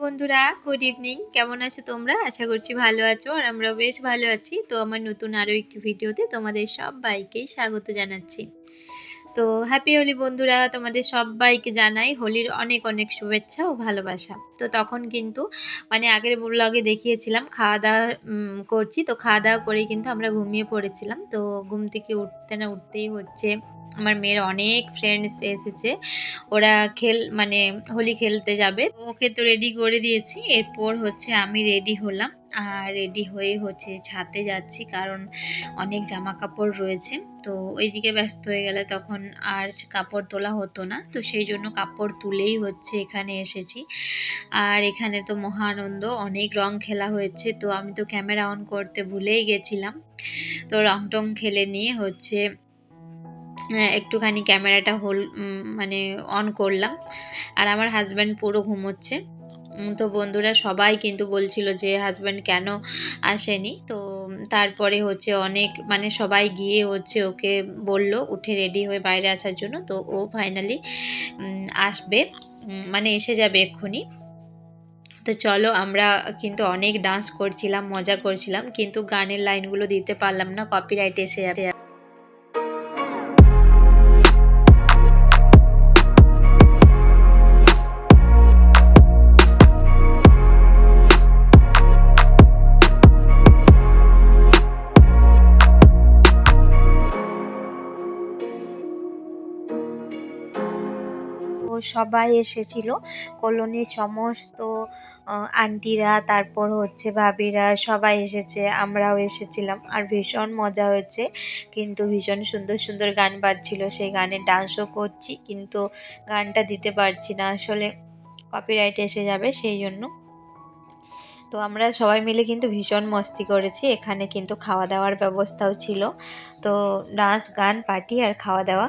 বন্ধুরা good evening কেমন আছো তোমরা? আশা করছি ভালো আছো আর আমরাও বেশ ভালো আছি। তো আমার নতুন আরও একটি ভিডিওতে তোমাদের সবাইকেই স্বাগত জানাচ্ছি। তো হ্যাপি হোলি বন্ধুরা, তোমাদের সবাইকে জানাই হোলির অনেক অনেক শুভেচ্ছা ও ভালোবাসা। তো তখন কিন্তু মানে আগের ব্লগে দেখিয়েছিলাম খাওয়া দাওয়া করছি। তো খাওয়া দাওয়া করেই কিন্তু আমরা ঘুমিয়ে পড়েছিলাম। তো ঘুম থেকে উঠতে না উঠতেই হচ্ছে। আমার মেয়ের অনেক ফ্রেন্ডস এসেছে। ওরা খেল মানে হোলি খেলতে যাবে। ওকে তো রেডি করে দিয়েছি। এরপর হচ্ছে আমি রেডি হলাম। আর রেডি হয়ে হচ্ছে ছাদে যাচ্ছি কারণ অনেক জামা কাপড় রয়েছে। তো ওইদিকে ব্যস্ত হয়ে গেলে তখন আর কাপড় তোলা হতো না। তো সেই জন্য কাপড় তুলেই হচ্ছে এখানে এসেছি। আর এখানে তো মহানন্দ, অনেক রং খেলা হয়েছে। তো আমি তো ক্যামেরা অন করতে ভুলেই গেছিলাম। তো রং টং খেলে নিয়ে হচ্ছে একটুখানি ক্যামেরাটা হোল মানে অন করলাম। আর আমার হাজব্যান্ড পুরো ঘুমোচ্ছে। তো বন্ধুরা সবাই কিন্তু বলছিল যে হাজব্যান্ড কেন আসেনি? তো তারপরে হচ্ছে অনেক মানে সবাই গিয়ে হচ্ছে ওকে বলল, উঠে রেডি হয়ে বাইরে আসার জন্য। তো ও ফাইনালি আসবে। মানে এসে যাবে এক্ষুনি। তো চলো আমরা কিন্তু অনেক ডান্স করছিলাম, মজা করছিলাম। কিন্তু গানের লাইনগুলো দিতে পারলাম না কপিরাইট এসে যাবে। সবাই এসেছিল। কলোনির সমস্ত আন্টিরা, তারপর হচ্ছে ভাবিরা সবাই এসেছে, আমরাও এসেছিলাম। আর ভীষণ মজা হয়েছে। কিন্তু ভীষণ সুন্দর সুন্দর গান বাজছিল। সেই গানে ডান্সও করছি, কিন্তু গানটা দিতে পারছি না। আসলে কপিরাইট এসে যাবে সেই জন্য। তো আমরা সবাই মিলে কিন্তু ভীষণ মস্তি করেছি। এখানে কিন্তু খাওয়া দাওয়ার ব্যবস্থাও ছিল। তো ডান্স গান পার্টি আর খাওয়া দাওয়া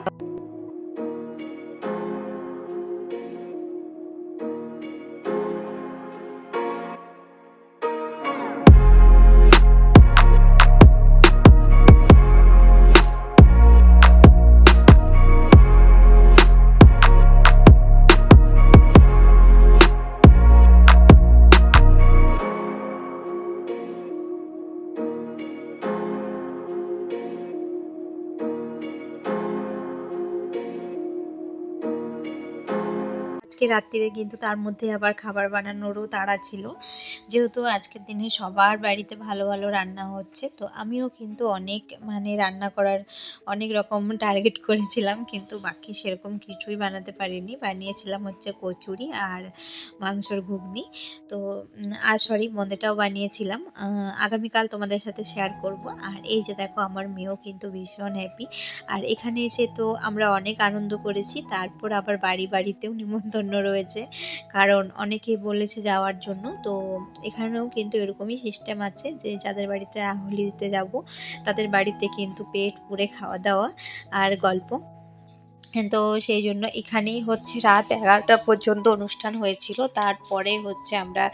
আজকে রাত্রিরে কিন্তু তার মধ্যে আবার খাবার বানানোরও তাড়া ছিল। যেহেতু আজকের দিনে সবার বাড়িতে ভালো ভালো রান্না হচ্ছে, তো আমিও কিন্তু অনেক মানে রান্না করার অনেক রকম টার্গেট করেছিলাম, কিন্তু বাকি সেরকম কিছুই বানাতে পারিনি। বানিয়েছিলাম হচ্ছে কচুরি আর মাংসর ঘুগনি। তো আর সরি বোঁদেটাও বানিয়েছিলাম। আগামীকাল তোমাদের সাথে শেয়ার করব। আর এই যে দেখো, আমার মেয়েও কিন্তু ভীষণ হ্যাপি আর এখানে এসে তো আমরা অনেক আনন্দ করেছি, তারপর আবার বাড়ি বাড়িতেও নিমন্ত্রণ রয়েছে। কারণ অনেকেই বলেছে যাওয়ার জন্য। তো এখানেও কিন্তু এরকমই সিস্টেম আছে যে যাদের বাড়িতে হোলি দিতে যাব, তাদের বাড়িতে কিন্তু পেট পুরে খাওয়া দাওয়া আর গল্প। তো সেই জন্য এখানেই হচ্ছে রাত এগারোটা পর্যন্ত অনুষ্ঠান হয়েছিল। তারপরে হচ্ছে আমরা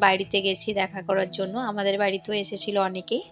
বাড়িতে গেছি দেখা করার জন্য। আমাদের বাড়িতেও এসেছিল অনেকেই।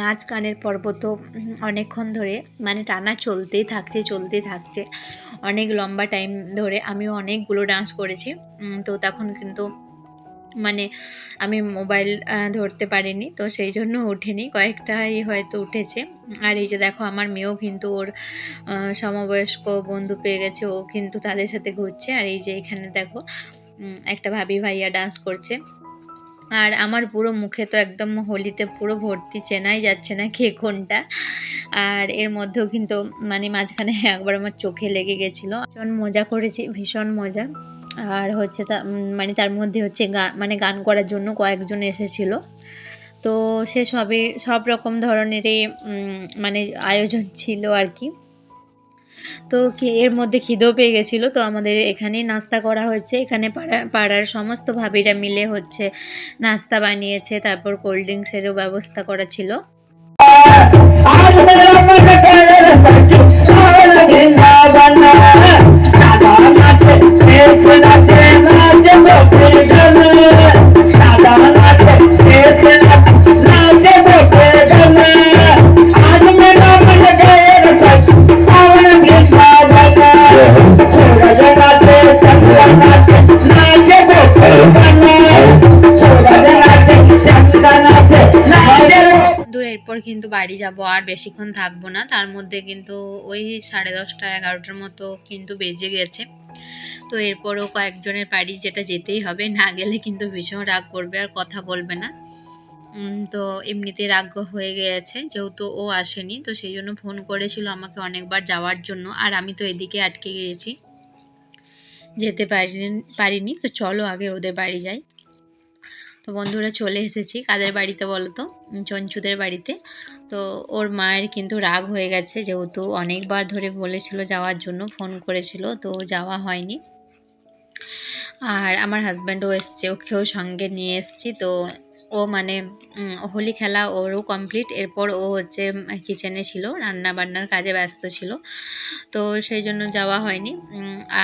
নাচ গানের পর্ব তো অনেকক্ষণ ধরে মানে টানা চলতেই থাকছে চলতেই থাকছে। অনেক লম্বা টাইম ধরে আমিও অনেকগুলো ডান্স করেছি। তো তখন কিন্তু মানে আমি মোবাইল ধরতে পারিনি, তো সেই জন্য ওঠেনি কয়েকটাই হয়তো উঠেছে। আর এই যে দেখো, আমার মেয়েও কিন্তু ওর সমবয়স্ক বন্ধু পেয়ে গেছে, ও কিন্তু তাদের সাথে ঘুরছে। আর এই যে এখানে দেখো একটা ভাবি ভাইয়া ডান্স করছে। আর আমার পুরো মুখে তো একদম হোলিতে পুরো ভর্তি চেনাই যাচ্ছে না কে কোনটা। আর এর মধ্যেও কিন্তু মানে মাঝখানে একবার আমার চোখে লেগে গেছিল। ভীষণ মজা করেছি, ভীষণ মজা। আর হচ্ছে তা মানে তার মধ্যে হচ্ছে গান মানে গান করার জন্য কয়েকজন এসেছিল। তো সে সবে, সব রকম ধরনেরই মানে আয়োজন ছিল আর কি। তো এর মধ্যে খিদেও পেয়ে গেছিল। তো আমাদের এখানেই নাস্তা করা হচ্ছে এখানে পাড়া, পাড়ার সমস্ত ভাবিরা মিলে হচ্ছে নাস্তা বানিয়েছে। তারপর কোল্ড ড্রিঙ্কসেরও ব্যবস্থা করা ছিল। বাড়ি যাব আর বেশিক্ষণ থাকব না। তার মধ্যে কিন্তু ওই সাড়ে দশটা, এগারোটার মতো কিন্তু বেজে গেছে। তো এরপরও কয়েকজনের বাড়ি যেটা যেতেই হবে, না গেলে কিন্তু ভীষণ রাগ করবে আর কথা বলবে না। তো এমনিতে রাগ হয়ে গিয়েছে যেহেতু ও আসেনি, তো সেই জন্য ফোন করেছিল আমাকে অনেকবার যাওয়ার জন্য। আর আমি তো এদিকে আটকে গিয়েছি, যেতে পারিনি পারিনি। তো চলো আগে ওদের বাড়ি যাই। তো বন্ধুরা চলে এসেছি কাদের বাড়িতে বলো তো চঞ্চুদের বাড়িতে। তো ওর মায়ের কিন্তু রাগ হয়ে গেছে যেহেতু অনেকবার ধরে বলেছিল যাওয়ার জন্য, ফোন করেছিল, তো যাওয়া হয়নি। আর আমার হাজব্যান্ডও এসছে, ওকেও সঙ্গে নিয়ে এসেছি। তো ও মানে হোলি খেলা ওরও কমপ্লিট এরপর ও হচ্ছে কিচেনে ছিল রান্না বান্নার কাজে ব্যস্ত ছিল। তো সেই জন্য যাওয়া হয়নি।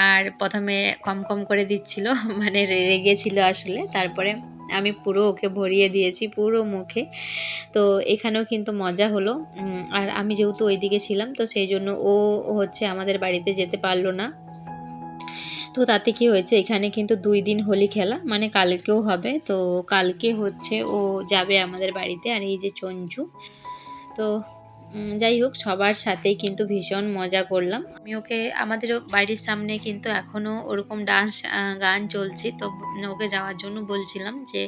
আর প্রথমে কম কম করে দিচ্ছিল মানে রেগেছিল আসলে। তারপরে আমি পুরো ওকে ভরিয়ে দিয়েছি, পুরো মুখে। তো এখানেও কিন্তু মজা হলো। আর আমি যেহেতু ওইদিকে ছিলাম, তো সেই জন্য ও হচ্ছে আমাদের বাড়িতে যেতে পারল না। তো তাতে কি হয়েছে, এখানে কিন্তু দুই দিন হোলি খেলা মানে কালকেও হবে। তো কালকে হচ্ছে ও যাবে আমাদের বাড়িতে, আর এই যে চঞ্চু। তো যাই হোক, সবার সাথেই কিন্তু ভীষণ মজা করলাম। আমি ওকে, আমাদের বাড়ির সামনে কিন্তু এখনও ওরকম ডান্স গান চলছে, তো ওকে যাওয়ার জন্য বলছিলাম যে,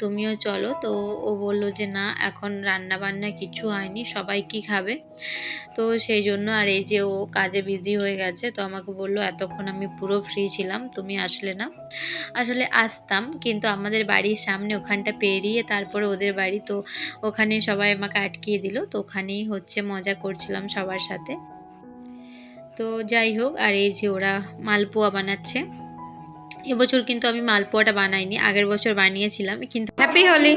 তুমিও চলো। তো ও বলল যে, না, এখন রান্না বান্না কিছু হয়নি, সবাই কি খাবে? তো সেই জন্য আর এই যে ও কাজে বিজি হয়ে গেছে, তো আমাকে বলল, এতক্ষণ আমি পুরো ফ্রি ছিলাম, তুমি আসলে না। আসলে আসতাম, কিন্তু আমাদের বাড়ির সামনে ওখানটা পেরিয়ে তারপরে ওদের বাড়ি, তো ওখানে সবাই আমাকে আটকিয়ে দিল, তো ওখানেই হচ্ছে, মজা করছিলাম সবার সাথে। তো যাই হোক, আর এই যে ওরা মালপোয়া বানাচ্ছে। এবছর কিন্তু আমি মালপোয়াটা বানাইনি, আগের বছর বানিয়েছিলাম, কিন্তু হ্যাপি হলি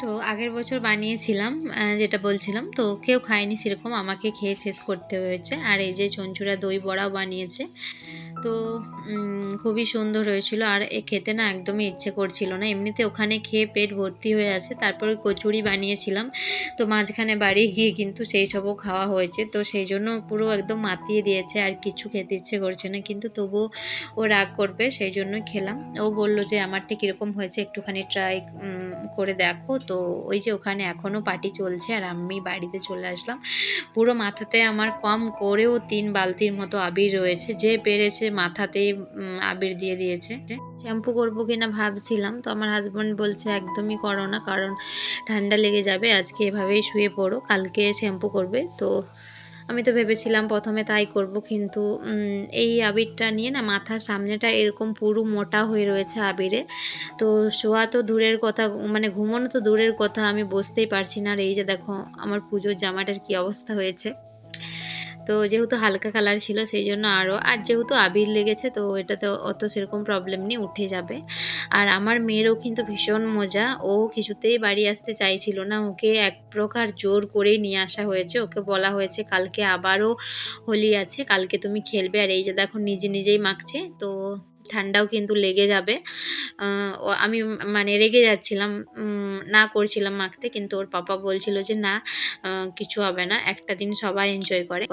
তো আগের বছর বানিয়েছিলাম যেটা বলছিলাম, তো কেউ খায়নি সেরকম, আমাকে খেয়ে শেষ করতে হয়েছে। আর এই যে চঞ্চুরা দই বড়াও বানিয়েছে, তো খুবই সুন্দর হয়েছিল। আর এ খেতে না একদমই ইচ্ছে করছিল না। এমনিতে ওখানে খেয়ে পেট ভর্তি হয়ে আছে। তারপরে কচুরি বানিয়েছিলাম। তো মাঝখানে বাড়ি গিয়ে কিন্তু সেই সবও খাওয়া হয়েছে। তো সেই জন্য পুরো একদম মাতিয়ে দিয়েছে। আর কিছু খেতে ইচ্ছে করছে না। কিন্তু তবুও ও রাগ করবে সেই জন্য খেলাম। ও বলল যে আমারটা কীরকম হয়েছে? একটুখানি ট্রাই করে দেখো। তো ওই যে ওখানে এখনও পার্টি চলছে। আর আমি বাড়িতে চলে আসলাম। পুরো মাথাতে আমার কম করেও তিন বালতির মতো আবির রয়েছে। যে পেরেছে মাথাতেই উম, আবির দিয়ে দিয়েছে। শ্যাম্পু করব কিনা ভাবছিলাম, তো আমার হাজব্যান্ড বলছে, একদমই করো না, কারণ ঠান্ডা লেগে যাবে, আজকে এভাবেই শুয়ে পড়ো, কালকে শ্যাম্পু করবে। তো আমি তো ভেবেছিলাম প্রথমে তাই করব, কিন্তু এই আবিরটা নিয়ে না মাথার সামনেটা এরকম পুরো মোটা হয়ে রয়েছে আবিরে। তো শোয়া তো দূরের কথা মানে ঘুমানো তো দূরের কথা, আমি বুঝতেই পারছি না। আর এই যে দেখো, আমার পুজোর জামাটার কি অবস্থা হয়েছে। তো যেহেতু হালকা কালার ছিল সেই জন্য আরও, আর যেহেতু আবির লেগেছে তো এটাতে অত সেরকম প্রবলেম নেই, উঠে যাবে। আর আমার মেয়েরও কিন্তু ভীষণ মজা, ও কিছুতেই বাড়ি আসতে চাইছিল না, ওকে এক প্রকার জোর করেই নিয়ে আসা হয়েছে, ওকে বলা হয়েছে কালকে আবারও হোলি আছে, কালকে তুমি খেলবে, আর এই যে দেখো নিজে নিজেই মাখছে, তো ঠান্ডাও কিন্তু লেগে যাবে। আমি মানে রেগে যাচ্ছিলাম না করছিলাম মাখতে, কিন্তু ওর পাপা বলছিল যে না কিছু হবে না, একটা দিন সবাই এনজয় করে।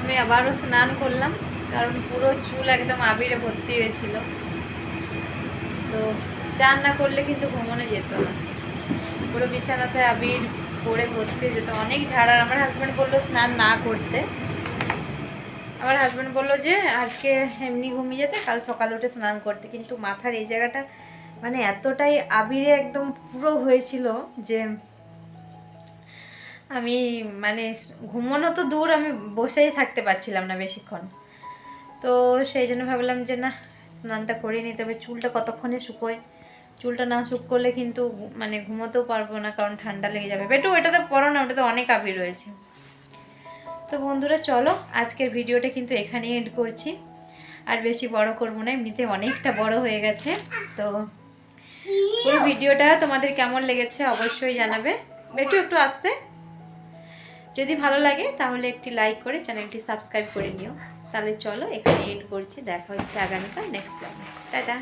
আমি আবারও স্নান করলাম, কারণ পুরো চুল একদম আবিরে ভর্তি হয়েছিল। তো চান না করলে কিন্তু ঘুমোনো যেত না। পুরো বিছানাতে আবির পরে ভর্তি যেত। অনেক ঝাড়া আমার হাজব্যান্ড বলল স্নান না করতে। আমার হাজব্যান্ড বলল যে, আজকে এমনি ঘুমিয়ে যেতে, কাল সকালে উঠে স্নান করতে। কিন্তু মাথার এই জায়গাটা মানে এতটাই আবিরে একদম পুরো হয়েছিল যে আমি মানে ঘুমানো তো দূর আমি বসেই থাকতে পারছিলাম না বেশিক্ষণ। তো সেই জন্য ভাবলাম যে না, স্নানটা করে নিতে হবে চুলটা কতক্ষণে শুকোয়? চুলটা না শুক করলে কিন্তু মানে ঘুমোতেও পারব না, কারণ ঠান্ডা লেগে যাবে। বেটু ওটাতে পড়ো না, ওটাতে অনেক আবির রয়েছে। তো বন্ধুরা, চলো, আজকের ভিডিওটা কিন্তু এখানেই এন্ড করছি। আর বেশি বড় করব না, এমনিতে অনেকটা বড় হয়ে গেছে, তো পুরো ভিডিওটা তোমাদের কেমন লেগেছে অবশ্যই জানাবে। একটু একটু আসতে। যদি ভালো লাগে, তাহলে একটি লাইক করে চ্যানেলটি সাবস্ক্রাইব করে নিও। তাহলে চলো এখানে এন্ড করছি। দেখা হচ্ছে আগামীকাল নেক্সট টাটা।